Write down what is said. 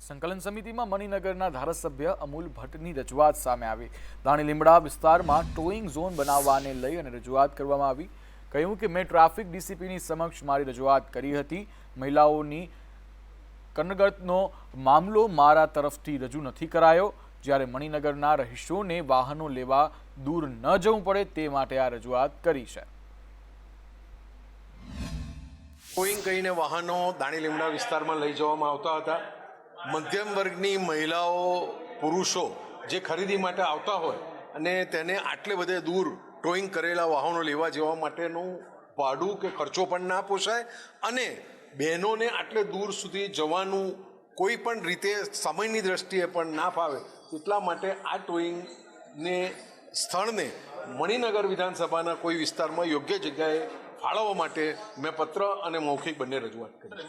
સંકલન સમિતિમાં મણિનગરના ધારાસભ્ય અમૂલ ભટ્ટની રજૂઆત સામે આવી. દાણી લીમડા વિસ્તારમાં ટોઈંગ ઝોન બનાવવાને લઈ અને રજૂઆત કરવામાં આવી. કહ્યું કે મેં ટ્રાફિક ડીસીપીની સમક્ષ મારી રજૂઆત કરી હતી. મહિલાઓની કનગતનો મામલો મારા તરફથી રજૂ નથી કરાયો. જ્યારે મણિનગરના રહીશોને વાહનો લેવા દૂર ન જવું પડે તે માટે આ રજૂઆત કરી છે. કોઈ કહીને વાહનો દાણી લીમડા વિસ્તારમાં લઈ જવામાં આવતા હતા. મધ્યમ વર્ગની મહિલાઓ, પુરુષો જે ખરીદી માટે આવતા હોય અને તેને આટલે બધે દૂર ટોઈંગ કરેલા વાહનો લેવા જવા માટેનું ભાડું કે ખર્ચો પણ ના પોસાય અને બહેનોને આટલે દૂર સુધી જવાનું કોઈ પણ રીતે સમયની દ્રષ્ટિએ પણ ના ફાવે, એટલા માટે આ ટોઈંગને સ્થળને મણિનગર વિધાનસભાના કોઈ વિસ્તારમાં યોગ્ય જગ્યાએ ફાળવવા માટે મેં પત્ર અને મૌખિક બંને રજૂઆત કરી.